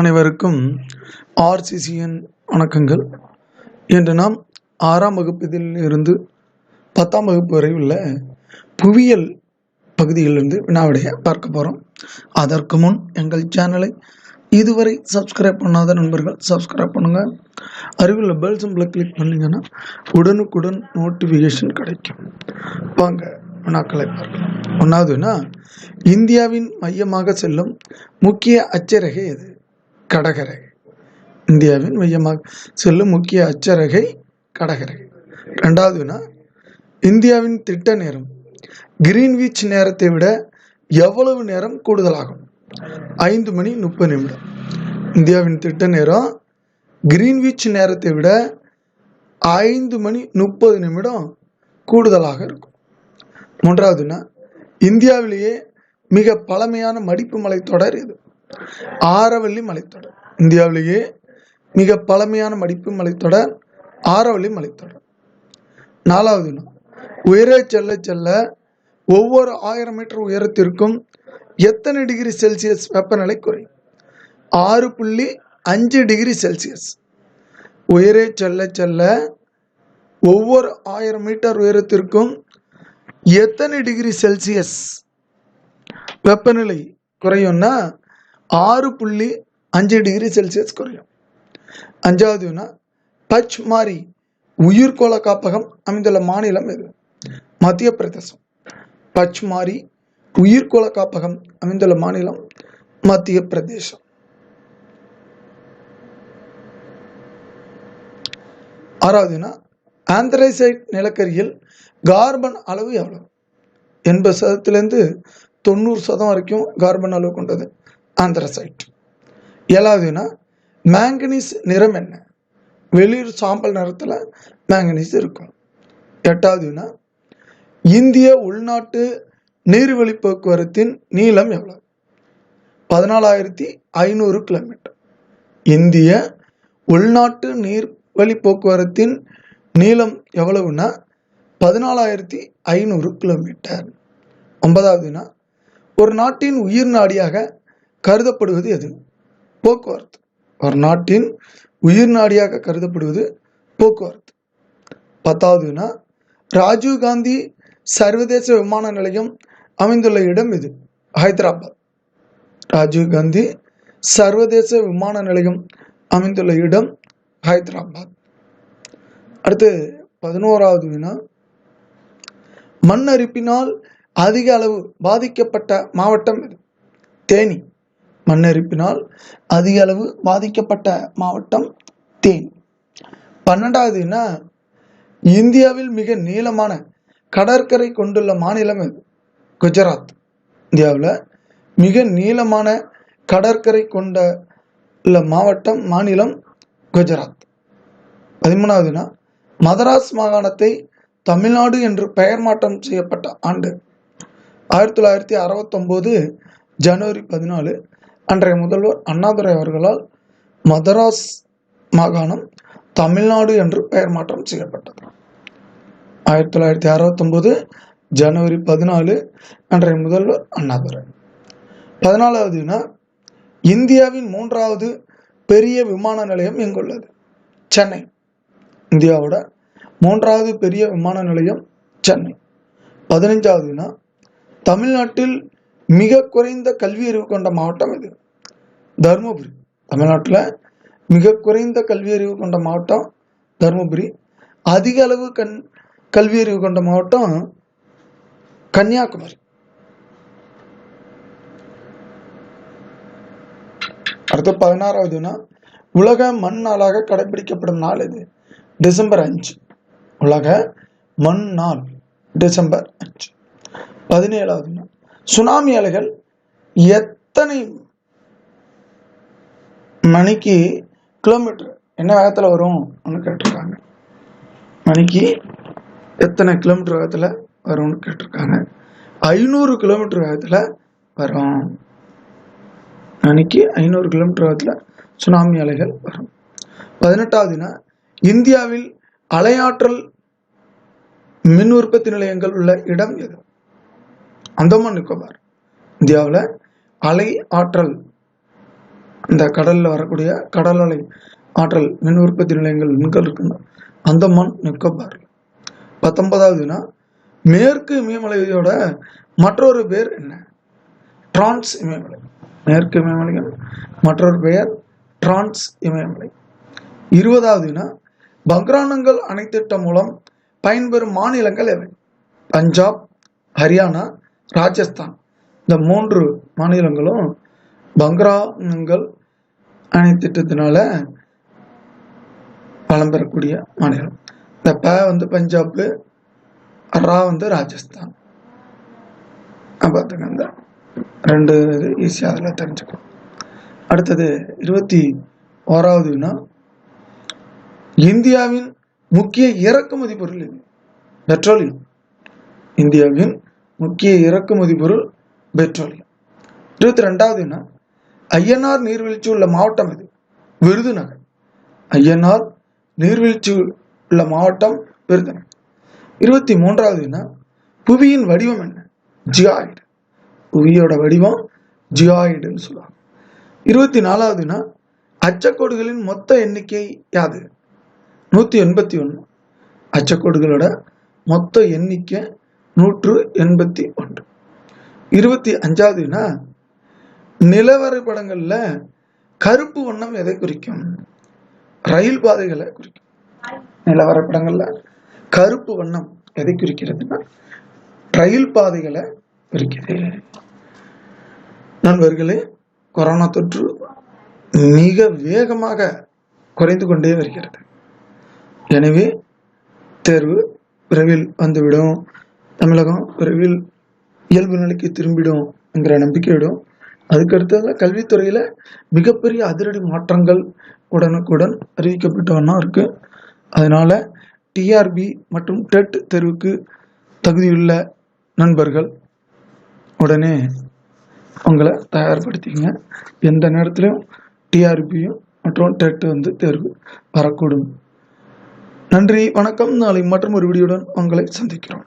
அனைவருக்கும் ஆர்சிசிஎன் வணக்கங்கள். இன்று நாம் ஆறாம் வகுப்பதில் இருந்து பத்தாம் வகுப்பு வரை உள்ள புவியியல் பகுதியிலிருந்து வினாவிடைய பார்க்க போகிறோம் அதற்கு முன் எங்கள் சேனலை இதுவரை சப்ஸ்கிரைப் பண்ணாத நண்பர்கள் சப்ஸ்கிரைப் பண்ணுங்கள் அருகில் பெல் சிம்பிளை கிளிக் பண்ணிங்கன்னா உடனுக்குடன் நோட்டிஃபிகேஷன் கிடைக்கும். வாங்க வினாக்களை பார்க்கலாம். ஒன்றாவதுனா இந்தியாவின் மையமாக செல்லும் முக்கிய அச்சரகை எது? கடகரகை இந்தியாவின் மையமாக செல்லும் முக்கிய அச்சரகை கடகரகை ரெண்டாவதுனா இந்தியாவின் திட்ட நேரம். கிரீன்விச் நேரத்தை விட எவ்வளவு நேரம் கூடுதலாகும்? ஐந்து மணி முப்பது நிமிடம். இந்தியாவின் திட்ட நேரம் கிரீன்விச் நேரத்தை விட ஐந்து மணி முப்பது நிமிடம் கூடுதலாக இருக்கும். மூன்றாவதுனா இந்தியாவிலேயே மிக பழமையான மடிப்பு மலை தொடர் இது ஆரவல்லி மலைத்தொடர். இந்தியாவிலேயே மிக பழமையான மடிப்பு மலைத்தொடர் ஆரவல்லி மலைத்தொடர். நாலாவது உயரே செல்ல செல்ல ஒவ்வொரு ஆயிரம் மீட்டர் உயரத்திற்கும் எத்தனை டிகிரி செல்சியஸ் வெப்பநிலை குறையும்? ஆறு புள்ளி அஞ்சு டிகிரி செல்சியஸ் உயரே செல்ல செல்ல ஒவ்வொரு ஆயிரம் மீட்டர் உயரத்திற்கும் எத்தனை டிகிரி செல்சியஸ் வெப்பநிலை குறையும்னா ஆறு புள்ளி அஞ்சு டிகிரி செல்சியஸ் குறையும். அஞ்சாவதுனா பச்மாரி உயிர்கோள காப்பகம் அமைந்துள்ள மாநிலம் எது? மத்திய பிரதேசம். பச்மாரி உயிர்கோள காப்பகம் அமைந்துள்ள மாநிலம் மத்திய பிரதேசம். ஆறாவதுனா ஆந்திரைசைட் நிலக்கரியில் கார்பன் அளவு எவ்வளவு? எண்பது சதத்துலேருந்து தொண்ணூறு சதம் வரைக்கும் கார்பன் அளவு கொண்டது. ஆந்த்ரசைட் ஏழாவதுனா மேங்கனீஸ் நிறம் என்ன? வெளியூர் சாம்பல் நிறத்தில் மேங்கனீஸ் இருக்கும். எட்டாவதுனா இந்திய உள்நாட்டு நீர்வழி போக்குவரத்தின் நீளம் எவ்வளவு? பதினாலாயிரத்தி ஐநூறு கிலோமீட்டர் இந்திய உள்நாட்டு நீர்வழி போக்குவரத்தின் நீளம் எவ்வளவுன்னா பதினாலாயிரத்தி ஐநூறு கிலோமீட்டர் ஒன்பதாவதுனா ஒரு நாட்டின் உயிர் நாடியாக கருதப்படுவது எது? போக்குவரத்து. ஒரு நாட்டின் உயிர் நாடியாக கருதப்படுவது போக்குவரத்து. பத்தாவதுனா ராஜீவ்காந்தி சர்வதேச விமான நிலையம் அமைந்துள்ள இடம் இது ஹைதராபாத். ராஜீவ்காந்தி சர்வதேச விமான நிலையம் அமைந்துள்ள இடம் ஹைதராபாத். அடுத்து பதினோராவது வினா மண் அரிப்பினால் அதிக அளவு பாதிக்கப்பட்ட மாவட்டம் இது தேனி. மண்ணெரிப்பினால் அதிக அளவு பாதிக்கப்பட்ட மாவட்டம் தேன். பன்னெண்டாவதுன்னா இந்தியாவில் மிக நீளமான கடற்கரை கொண்டுள்ள மாநிலம் எது? குஜராத். இந்தியாவில் மிக நீளமான கடற்கரை கொண்ட உள்ள மாவட்டம் மாநிலம் குஜராத். பதிமூணாவதுனா மதராஸ் மாகாணத்தை தமிழ்நாடு என்று பெயர் மாற்றம் செய்யப்பட்ட ஆண்டு. ஆயிரத்தி தொள்ளாயிரத்தி அறுபத்தொம்போது ஜனவரி பதினாலு அன்றைய முதல்வர் அண்ணாதுரை அவர்களால் மதராஸ் மாகாணம் தமிழ்நாடு என்று பெயர் மாற்றம் செய்யப்பட்டது. ஆயிரத்தி தொள்ளாயிரத்தி அறுபத்தொம்போது ஜனவரி பதினாலு அன்றைய முதல்வர் அண்ணாதுரை. பதினாலாவதுனா இந்தியாவின் மூன்றாவது பெரிய விமான நிலையம் இங்குள்ளது சென்னை. இந்தியாவோட மூன்றாவது பெரிய விமான நிலையம் சென்னை. பதினைஞ்சாவதுனா தமிழ்நாட்டில் மிக குறைந்த கல்வி அறிவு கொண்ட மாவட்டம் இது. தருமபுரி தமிழ்நாட்டில் மிக குறைந்த கல்வி அறிவு கொண்ட மாவட்டம் தருமபுரி. அதிக அளவு கண் கல்வி அறிவு கொண்ட மாவட்டம் கன்னியாகுமரி. அடுத்து பதினாறாவதுனா உலக மண் நாளாக கடைபிடிக்கப்படும் நாள் இது. டிசம்பர் அஞ்சு. உலக மண் நாள் டிசம்பர் அஞ்சு. பதினேழாவது சுனாமி அலைகள் எத்தனை மணிக்கு கிலோமீட்டர் என்ன வேகத்தில் வரும் கேட்டிருக்காங்க. மணிக்கு எத்தனை கிலோமீட்டர் வேகத்தில் வரும்னு கேட்டிருக்காங்க. ஐநூறு கிலோமீட்டர் வேகத்தில் வரும். மணிக்கு ஐநூறு கிலோமீட்டர் வேகத்தில் சுனாமி அலைகள் வரும். பதினெட்டாவதுனா இந்தியாவில் அலையாற்றல் மின் உற்பத்தி நிலையங்கள் உள்ள இடம் எது? அந்தமான் நிக்கோபார் இந்தியாவில் அலை ஆற்றல் இந்த கடலில் வரக்கூடிய கடல் அலை ஆற்றல் மின் உற்பத்தி நிலையங்கள் மின்கள் இருக்குன்னா அந்தமான் நிக்கோபார் பத்தொன்பதாவதுனா மேற்கு இமயமலையோட மற்றொரு பேர் என்ன? டிரான்ஸ் இமயமலை. மேற்கு இமயமலையின் மற்றொரு பெயர் டிரான்ஸ் இமயமலை. இருபதாவதுனா வினா பக்ரானங்கள் மூலம் பயன்பெறும் மாநிலங்கள் எவை? பஞ்சாப் ஹரியானா ராஜஸ்தான். இந்த மூன்று மாநிலங்களும் பங்கராங்கள் அணை திட்டத்தினால பலம் பெறக்கூடிய மாநிலம். இந்த ப வந்து பஞ்சாப் ரா வந்து ராஜஸ்தான். பார்த்துங்க இந்த ரெண்டு இது ஈஸியாக அதில் தெரிஞ்சுக்கலாம் அடுத்தது இருபத்தி ஓராவதுனா இந்தியாவின் முக்கிய இறக்குமதி பொருள் பெட்ரோலியம் இந்தியாவின் முக்கிய இறக்குமதி பொருள் பெட்ரோலியம் இருபத்தி ரெண்டாவது வினா ஐயனார் நீர்வீழ்ச்சி உள்ள மாவட்டம் எது? விருதுநகர். ஐயனார் நீர்வீழ்ச்சி உள்ள மாவட்டம் விருதுநகர். இருபத்தி மூன்றாவதுன்னா புவியின் வடிவம் என்ன? ஜியாய்டு. புவியோட வடிவம் ஜியாய்டுன்னு சொல்லுவாங்க. இருபத்தி நாலாவதுன்னா அச்சக்கோடுகளின் மொத்த எண்ணிக்கை யாது? நூற்றி எண்பத்தி ஒன்று அச்சக்கோடுகளோட மொத்த எண்ணிக்கை நூற்று எண்பத்தி ஒன்று. இருபத்தி அஞ்சாவதுனா நிலவரைபடங்கள்ல கருப்பு வண்ணம் எதை குறிக்கும்? ரயில் பாதைகளை குறிக்கும். நிலவரைபடங்கள்ல கருப்பு வண்ணம் எதை குறிக்கிறதுனா ரயில் பாதைகளை குறிக்கிறது. நண்பர்களே கொரோனா தொற்று மிக வேகமாக குறைந்து கொண்டே வருகிறது. எனவே தேர்வு விரைவில் வந்துவிடும். தமிழகம் விரைவில் இயல்பு நிலைக்கு திரும்பிடும் என்கிற நம்பிக்கையிடும் அதுக்கடுத்ததாக கல்வித்துறையில் மிகப்பெரிய அதிரடி மாற்றங்கள் உடனுக்குடன் அறிவிக்கப்பட்டு இருக்குது இருக்கு. அதனால டிஆர்பி மற்றும் டெட் தேர்வுக்கு தகுதியுள்ள நண்பர்கள் உடனே உங்களை தயார்படுத்திங்க எந்த நேரத்திலையும் டிஆர்பியும் மற்றும் டெட் வந்து தேர்வு வரக்கூடும். நன்றி வணக்கம். நாளை மற்றும் ஒரு வீடியோடன் உங்களை சந்திக்கிறோம்.